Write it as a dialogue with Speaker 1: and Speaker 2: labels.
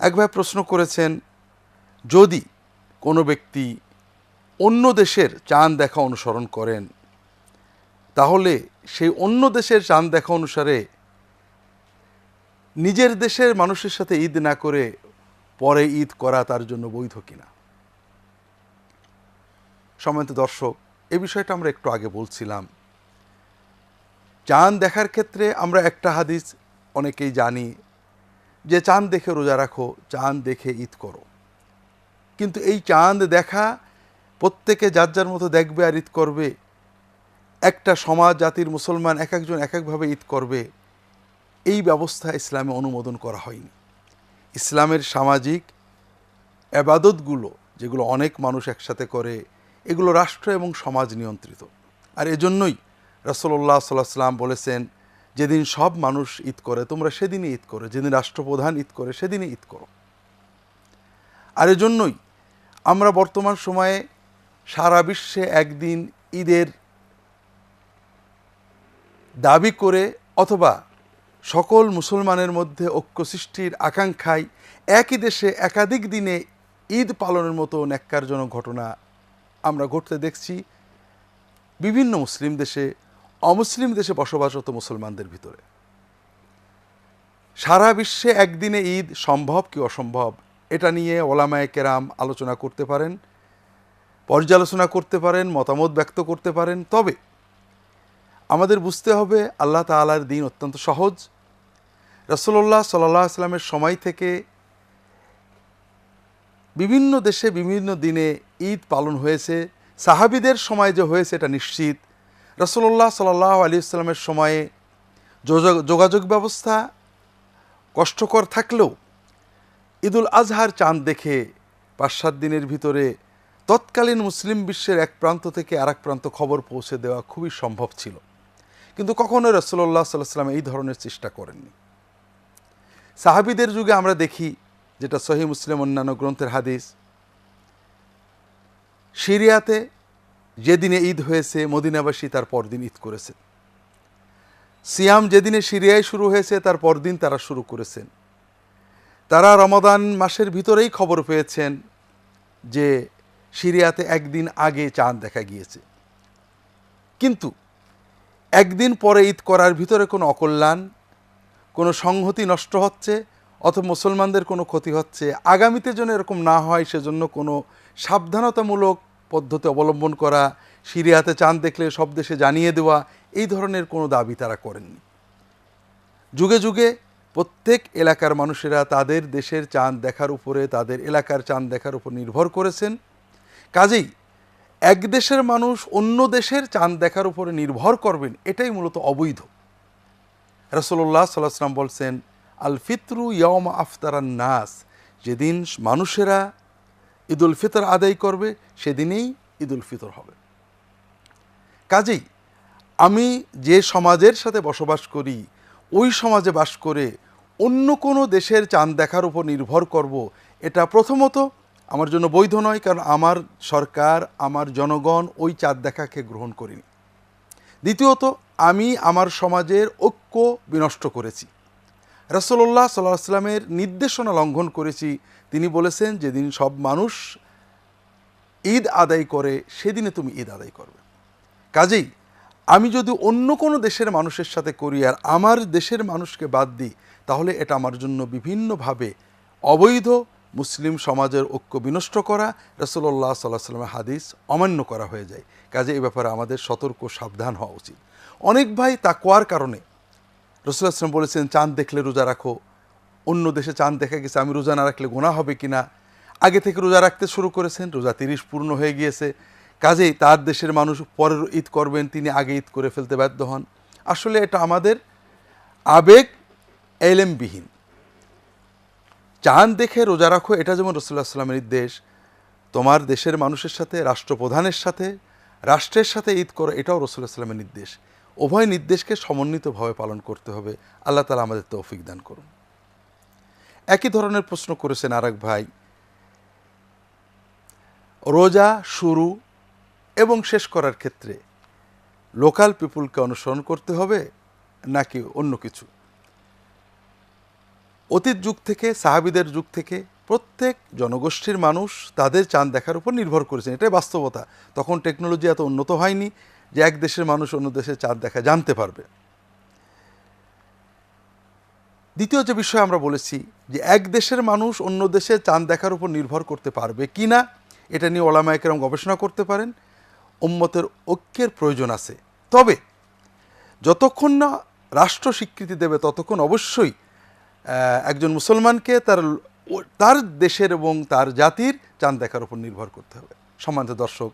Speaker 1: এক ভাই প্রশ্ন করেছেন, যদি কোনো ব্যক্তি অন্য দেশের চাঁদ দেখা অনুসরণ করেন, তাহলে সেই অন্য দেশের চাঁদ দেখা অনুসারে নিজের দেশের মানুষের সাথে ঈদ না করে পরে ঈদ করা তার জন্য বৈধ কিনা? সম্মানিত দর্শক, এ বিষয়টা আমরা একটু আগে বলছিলাম। চাঁদ দেখার ক্ষেত্রে আমরা একটা হাদিস অনেকেই জানি যে চাঁদ দেখে রোজা রাখো, চাঁদ দেখে ঈদ করো। কিন্তু এই চাঁদ দেখা প্রত্যেকে যার যার মতো দেখবে আর ঈদ করবে, একটা সমাজ, জাতির মুসলমান এক একজন এক একভাবে ঈদ করবে, এই ব্যবস্থা ইসলামে অনুমোদন করা হয়নি। ইসলামের সামাজিক আবাদতগুলো, যেগুলো অনেক মানুষ একসাথে করে, এগুলো রাষ্ট্র এবং সমাজ নিয়ন্ত্রিত। আর এজন্যই রসল্লাহ সাল্লাহ সাল্লাম বলেছেন যেদিন সব মানুষ ঈদ করে, তোমরা সেদিনই ঈদ করো। যেদিন রাষ্ট্রপ্রধান ঈদ করে, সেদিনই ঈদ করো। আর এজন্যই আমরা বর্তমান সময়ে সারা বিশ্বে একদিন ঈদের দাবি করে অথবা সকল মুসলমানের মধ্যে ঐক্য সৃষ্টির আকাঙ্ক্ষায় একই দেশে একাধিক দিনে ঈদ পালনের মতো ন্যাক্কারজনক ঘটনা আমরা ঘটতে দেখছি। বিভিন্ন মুসলিম দেশে অমুসলিম দেশে বসবাসরত মুসলমানদের ভিতরে। সারা বিশ্বে একদিনে ঈদ সম্ভব কি অসম্ভব, এটা নিয়ে ওলামায় কেরাম আলোচনা করতে পারেন, পর্যালোচনা করতে পারেন, মতামত ব্যক্ত করতে পারেন। তবে আমাদের বুঝতে হবে আল্লাহ তালার দিন অত্যন্ত সহজ। রসল্লাহ সাল্লাহ আসলামের সময় থেকে বিভিন্ন দেশে বিভিন্ন দিনে ঈদ পালন হয়েছে। সাহাবিদের সময় যে হয়েছে এটা নিশ্চিত। রসল্লাহ সাল্লাহ আলী ইসলামের সময়ে যোগাযোগ ব্যবস্থা কষ্টকর থাকলেও ঈদুল আজহার চাঁদ দেখে পাঁচ সাত দিনের ভিতরে তৎকালীন মুসলিম বিশ্বের এক প্রান্ত থেকে আর প্রান্ত খবর পৌঁছে দেওয়া খুবই সম্ভব ছিল। কিন্তু কখনো রসল্লাহ সাল্লাহ সাল্লাম এই ধরনের চেষ্টা করেননি। সাহাবিদের যুগে আমরা দেখি যেটা সহি মুসলিম অন্যান্য গ্রন্থের হাদিস, সিরিয়াতে যেদিনে ঈদ হয়েছে, মদিনাবাসী তার পরদিন ঈদ করেছেন। সিয়াম যেদিনে সিরিয়ায় শুরু হয়েছে, তার পরদিন তারা শুরু করেছেন। তারা রমাদান মাসের ভিতরেই খবর পেয়েছেন যে সিরিয়াতে একদিন আগে চাঁদ দেখা গিয়েছে। কিন্তু একদিন পরে ঈদ করার ভিতরে কোনো অকল্যাণ, কোনো সংহতি নষ্ট হচ্ছে অথবা মুসলমানদের কোনো ক্ষতি হচ্ছে, আগামীতে যেন এরকম না হয়, সেজন্য কোনো সাবধানতামূলক পদ্ধতি অবলম্বন করা সিরিয়াতে চাঁদ দেখলে সব দেশে জানিয়ে দেওয়া, এই ধরনের কোনো দাবি তারা করেননি। যুগে যুগে প্রত্যেক এলাকার মানুষেরা তাদের দেশের চাঁদ দেখার উপরে, তাদের এলাকার চাঁদ দেখার উপর নির্ভর করেছেন। কাজেই এক দেশের মানুষ অন্য দেশের চাঁদ দেখার উপরে নির্ভর করবেন, এটাই মূলত অবৈধ। রসল্লাহ সাল্লাহ সাল্লাম বলছেন, আল ফিতরু ইয়ম আফতারান নাস যেদিন মানুষেরা ঈদুল ফিতর আদায় করবে, সেদিনেই ঈদুল ফিতর হবে। কাজেই আমি যে সমাজের সাথে বসবাস করি, ওই সমাজে বাস করে অন্য কোনো দেশের চাঁদ দেখার উপর নির্ভর করব, এটা প্রথমত আমার জন্য বৈধ নয়, কারণ আমার সরকার, আমার জনগণ ওই চাঁদ দেখাকে গ্রহণ করিনি। দ্বিতীয়ত, আমি আমার সমাজের ঐক্য বিনষ্ট করেছি। রসল্লাহ সাল্লাহ আসলামের নির্দেশনা লঙ্ঘন করেছি। তিনি বলেছেন, যেদিন সব মানুষ ঈদ আদায় করে, সেদিনে তুমি ঈদ আদায় করবে। কাজেই আমি যদি অন্য কোনো দেশের মানুষের সাথে করি আর আমার দেশের মানুষকে বাদ দিই, তাহলে এটা আমার জন্য বিভিন্নভাবে অবৈধ মুসলিম সমাজের ঐক্য বিনষ্ট করা রসল্লাহ সাল্লাহ সাল্লামের হাদিস অমান্য করা হয়ে যায়। কাজে এ ব্যাপারে আমাদের সতর্ক সাবধান হওয়া উচিত। অনেক ভাই তাকোয়ার কারণে রসুল্লাহ আসলাম বলেছেন, চাঁদ দেখলে রোজা রাখো। অন্য দেশে চাঁদ দেখা গেছে, আমি রোজা না রাখলে গোনা হবে কি না আগে থেকে রোজা রাখতে শুরু করেছেন, রোজা তিরিশ পূর্ণ হয়ে গিয়েছে। কাজেই তার দেশের মানুষ পরের ঈদ করবেন, তিনি আগে ঈদ করে ফেলতে বাধ্য হন। আসলে এটা আমাদের আবেগ এলেমবিহীন। চাঁদ দেখে রোজা রাখো, এটা যেমন রসুল্লাহ সাল্লামের নির্দেশ, তোমার দেশের মানুষের সাথে, রাষ্ট্রপ্রধানের সাথে, রাষ্ট্রের সাথে ঈদ করো, এটাও রসুল্লাহ সাল্লামের নির্দেশ। উভয় নির্দেশকে সমন্বিতভাবে পালন করতে হবে। আল্লাহ তালা আমাদের তৌফিক দান করুন। একই ধরনের প্রশ্ন করেছেন আরেক ভাই, রোজা শুরু এবং শেষ করার ক্ষেত্রে লোকাল পিপুলকে অনুসরণ করতে হবে নাকি অন্য কিছু? অতীত যুগ থেকে, সাহাবিদের যুগ থেকে প্রত্যেক জনগোষ্ঠীর মানুষ তাদের চাঁদ দেখার উপর নির্ভর করেছেন। এটাই বাস্তবতা। তখন টেকনোলজি এত উন্নত হয়নি যে এক দেশের মানুষ অন্য দেশের চাঁদ দেখা জানতে পারবে। দ্বিতীয় যে বিষয় আমরা বলেছি যে এক দেশের মানুষ অন্য দেশে চাঁদ দেখার উপর নির্ভর করতে পারবে কি না এটা নিয়ে ওলামায়কেরাম গবেষণা করতে পারেন। উম্মতের ঐক্যের প্রয়োজন আছে। তবে যতক্ষণ না রাষ্ট্র স্বীকৃতি দেবে ততক্ষণ অবশ্যই একজন মুসলমানকে তার তার দেশের এবং তার জাতির চাঁদ দেখার উপর নির্ভর করতে হবে। সম্মানিত দর্শক